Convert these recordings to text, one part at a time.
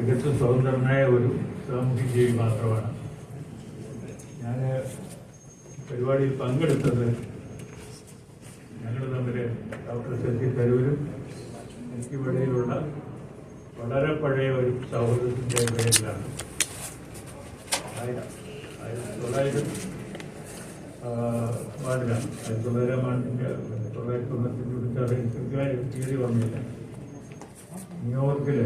തികച്ചും സ്വതന്ത്രനായ ഒരു സാമൂഹ്യ ജീവി മാത്രമാണ്. ഞാൻ പരിപാടിയിൽ പങ്കെടുത്തത് ഞങ്ങൾ തമ്മിൽ ഡോക്ടർ ശശി തരൂരും എനിക്കിവിടെയുള്ള വളരെ പഴയ ഒരു സൗഹൃദത്തിന്റെ പേരിലാണ് ആയിരം ആയിരത്തി തൊള്ളായിരം വാർഡിലാണ് ആയിരത്തി തൊള്ളായിരം ആണ്ടിന്റെ തൊള്ളായിരത്തി തൊണ്ണൂറ്റി കുറിച്ച് കൃത്യമായി തീയതി വന്നില്ല. ന്യൂയോർക്കിൽ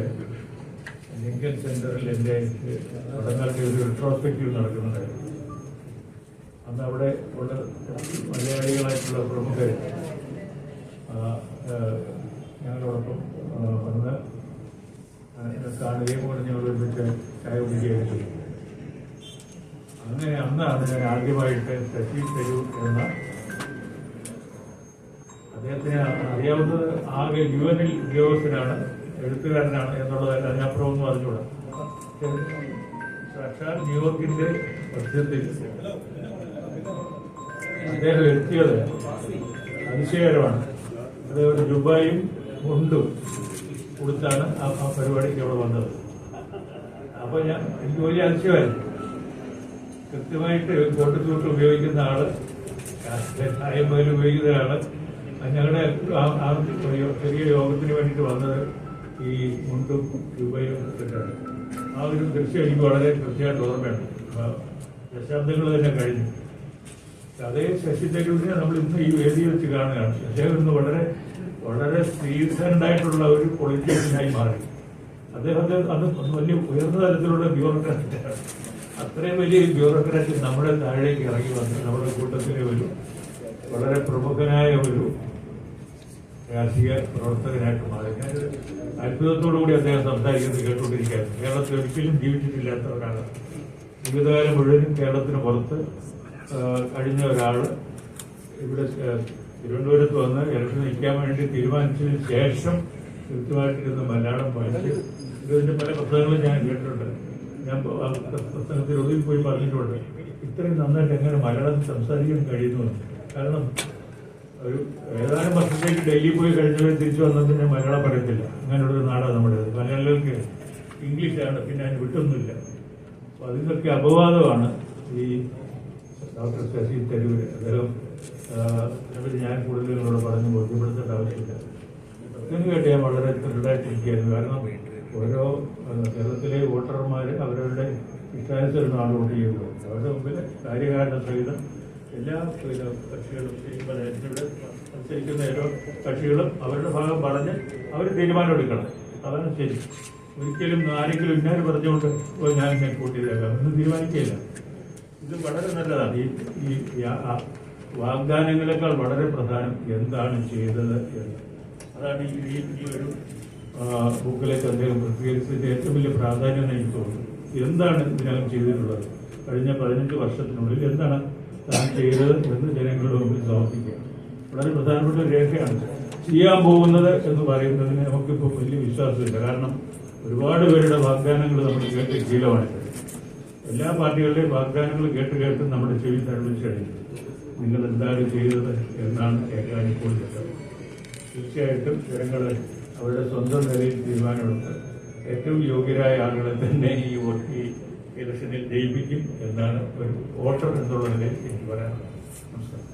ലിങ്കൻ സെന്ററിൽ എന്റെ പഠനങ്ങളുടെ ഒരു റിട്രോസ്പെക്റ്റീവ് നടക്കുന്നുണ്ടായിരുന്നു. അന്ന് അവിടെ ഉള്ള മലയാളികളായിട്ടുള്ള പ്രമുഖർ ഞങ്ങളോടൊപ്പം വന്ന് എന്നെ കാണുകയും ഞങ്ങൾ ഒരുമിച്ച് ചായ കുടിക്കുകയും ചെയ്തു. അങ്ങനെ അന്നാണ് ഞാൻ ആദ്യമായിട്ട് ശശി തരൂർ എന്ന അദ്ദേഹത്തിന് അറിയാവുന്നത് ആകെ യു എനിൽ ഉദ്യോഗസ്ഥനാണ്. എഴുത്തുകാരനാണ് എന്നുള്ളത് അതിനപ്പുറം ഒന്നും അറിഞ്ഞൂടാ സാക്ഷാൽ ന്യൂയോർക്കിന്റെ മധ്യത്തിൽ അദ്ദേഹം എത്തിയത് അതിശയകരമാണ്. അത് ഒരു ദുബായും മുണ്ടും കൊടുത്താണ് ആ പരിപാടിക്ക് അവിടെ വന്നത്. അപ്പൊ ഞാൻ എനിക്ക് വലിയ അതിശയമായിരുന്നു. കൃത്യമായിട്ട് കോട്ടത്തൂട്ട് ഉപയോഗിക്കുന്ന ആൾ ചായം മുതൽ ഉപയോഗിക്കുന്ന ആൾ ഞങ്ങളുടെ ചെറിയ യോഗത്തിന് വേണ്ടിയിട്ട് വന്നത് ഈ മുണ്ടും രൂപയും ഇട്ടിട്ടാണ് ആ ഒരു ദൃശ്യം എനിക്ക് വളരെ കൃത്യമായിട്ട് ഓർമ്മയാണ് ദശാബ്ദങ്ങൾ തന്നെ കഴിഞ്ഞു. അതേ ശശി തരൂരിനെ നമ്മൾ ഇന്ന് ഈ വേദിയിൽ വെച്ച് കാണുകയാണ്. അദ്ദേഹം ഇന്ന് വളരെ വളരെ സീസൺഡായിട്ടുള്ള ഒരു പൊളിറ്റീഷ്യനായി മാറി. അദ്ദേഹത്തെ അത് വലിയ ഉയർന്ന തലത്തിലുള്ള ബ്യൂറോക്രാറ്റാണ് അത്രയും വലിയ ബ്യൂറോക്രാറ്റ് നമ്മുടെ താഴേക്ക് ഇറങ്ങി വന്ന് നമ്മുടെ കൂട്ടത്തിലെ ഒരു വളരെ പ്രമുഖനായ ഒരു രാഷ്ട്രീയ പ്രവർത്തകനായിട്ട് മാറി. ഞാൻ അത്ഭുതത്തോടു കൂടി അദ്ദേഹം സംസാരിക്കുന്നത് കേട്ടുകൊണ്ടിരിക്കുകയാണ്. കേരളത്തിൽ ഒരിക്കലും ജീവിച്ചിട്ടില്ലാത്ത ഒരാൾ ജീവിതകാലം മുഴുവനും കേരളത്തിന് പുറത്ത് കഴിഞ്ഞ ഒരാൾ ഇവിടെ തിരുവനന്തപുരത്ത് വന്ന് ഇലക്ഷൻ നിൽക്കാൻ വേണ്ടി തീരുമാനിച്ചതിന് ശേഷം കൃത്യമായിട്ടിരുന്ന് മലയാളം പഠിച്ച് ഇതിന്റെ പല പുസ്തകങ്ങളും ഞാൻ കേട്ടിട്ടുണ്ട്. ഞാൻ പുസ്തകത്തിൽ ഒതുങ്ങി പോയി പറഞ്ഞിട്ടുണ്ട്. ഇത്രയും നന്നായിട്ട് എങ്ങനെ മലയാളം സംസാരിക്കാൻ കഴിയുന്നു? കാരണം ഒരു ഏതാനും വർഷത്തേക്ക് ഡൽഹി പോയി കഴിഞ്ഞവർ തിരിച്ചു വന്നാൽ പിന്നെ മലയാളം പറയത്തില്ല. അങ്ങനെയുള്ള നാടാണ് നമ്മുടെ മലയാളികൾക്ക് ഇംഗ്ലീഷാണ് പിന്നെ അതിന് വിട്ടൊന്നുമില്ല. അപ്പൊ അതിനൊക്കെ അപവാദമാണ് ഈ ഡോക്ടർ ശശി തരൂര്. അദ്ദേഹം ഞാൻ കൂടുതൽ നിങ്ങളോട് പറഞ്ഞു ബോധ്യപ്പെടുത്തേണ്ട ആവശ്യമില്ല. സത്യം കേട്ട് ഞാൻ വളരെ ദൃഢമായിട്ടിരിക്കുകയായിരുന്നു കാരണം ഓരോ കേരളത്തിലെ വോട്ടർമാർ അവരവരുടെ ഇഷ്ടാനുസരണം വോട്ട് ചെയ്യുന്നത് അവരുടെ മുമ്പിൽ കാര്യകാരണ സഹിതം എല്ലാ കക്ഷികളും ഈ ഇവിടെ മത്സരിക്കുന്ന ഓരോ കക്ഷികളും അവരുടെ ഭാഗം പറഞ്ഞ് അവർ തീരുമാനമെടുക്കണം അതാണ് ശരി. ഒരിക്കലും ആരെങ്കിലും ഇന്നാര് പറഞ്ഞുകൊണ്ട് ഓ ഞാൻ ഞാൻ കൂട്ടിയതേക്കാം ഒന്നും തീരുമാനിക്കുകയില്ല. ഇത് വളരെ നല്ലതാണ്. ഈ ഈ വാഗ്ദാനങ്ങളെക്കാൾ വളരെ പ്രധാനം എന്താണ് ചെയ്തത് എന്ന്. അതാണ് ഈ ഈ- ഒരു ബുക്കിലേക്ക് അദ്ദേഹം പ്രസിദ്ധീകരിച്ചതിന്റെ ഏറ്റവും വലിയ പ്രാധാന്യം എനിക്ക് തോന്നുന്നു. എന്താണ് ഇതിനകം ചെയ്തിട്ടുള്ളത്? കഴിഞ്ഞ പതിനഞ്ച് വർഷത്തിനുള്ളിൽ എന്താണ് താൻ ചെയ്തത് എന്ന് ജനങ്ങളുടെ മുമ്പിൽ സമർപ്പിക്കുക. വളരെ പ്രധാനപ്പെട്ട ഒരു രേഖയാണ്. ചെയ്യാൻ പോകുന്നത് എന്ന് പറയുന്നതിന് നമുക്കിപ്പോൾ വലിയ വിശ്വാസമില്ല. കാരണം ഒരുപാട് പേരുടെ വാഗ്ദാനങ്ങൾ നമ്മൾ കേട്ട് ശീലമായിട്ട് എല്ലാ പാർട്ടികളുടെയും വാഗ്ദാനങ്ങൾ കേട്ട് കേട്ട് നമ്മുടെ ചെവി കഴിഞ്ഞു നിങ്ങൾ എന്താണ് ചെയ്തത് എന്നാണ് കേൾക്കാൻ ഇപ്പോൾ തീർച്ചയായിട്ടും ജനങ്ങൾ അവരുടെ സ്വന്തം നിലയിൽ തീരുമാനമെടുത്ത് ഏറ്റവും യോഗ്യരായ ആളുകളെ തന്നെ ഈ വോട്ട് ഇലക്ഷനിൽ ജയിപ്പിക്കും എന്നാണ് ഒരു വോട്ടർ എന്നുള്ളതിൽ എനിക്ക് പറയാനുള്ളത്. നമസ്കാരം.